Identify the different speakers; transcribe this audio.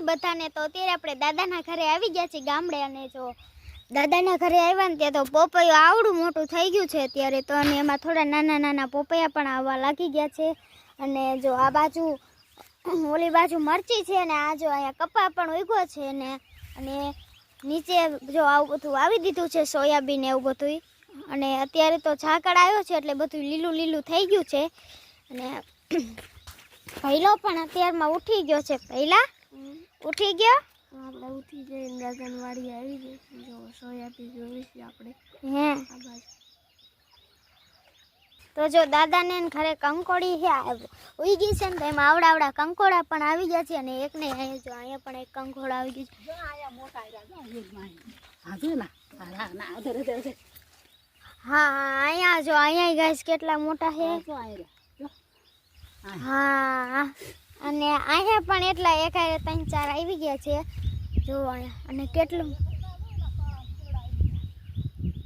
Speaker 1: માતાજી બધાને તો અત્યારે આપણે દાદાના ઘરે આવી ગયા છીએ ગામડે અને જો દાદાના ઘરે આવ્યા ને ત્યાં તો પોપૈયું આવડું મોટું થઈ ગયું છે અત્યારે તો અને એમાં થોડા નાના નાના પોપૈયા પણ આવવા લાગી ગયા છે. અને જો આ બાજુ, ઓલી બાજુ મરચી છે અને આ જો અહીંયા કપા પણ ઉગ્યો છે ને, અને નીચે જો આવું બધું આવી દીધું છે સોયાબીન એવું બધું અને અત્યારે તો ઝાકળ આવ્યો છે એટલે બધું લીલું લીલું થઈ ગયું છે. અને પહેલો પણ અત્યારમાં ઉઠી ગયો છે પહેલા. ઉઠી ગયો?
Speaker 2: આપણે ઉઠી જઈને દાદાની વાડી આવી ગઈ. જો સોયાબી છે આપણે.
Speaker 1: હે.
Speaker 2: આ બાજુ.
Speaker 1: તો જો દાદાને ને ઘરે કંકોડી છે ઉઈ ગઈ છે ને તો એમાં આવડા આવડા કંકોડા પણ આવી ગયા છે અને એક ને અહીંયા જો અહીંયા પણ એક કંકોડ આવી ગયું છે. હા હા અહીંયા જો અહીંયા ગાઈસ કેટલા મોટા છે. હા. અને અહીંયા પણ એટલા એક ત્રણ ચાર આવી ગયા છે. જો અને કેટલું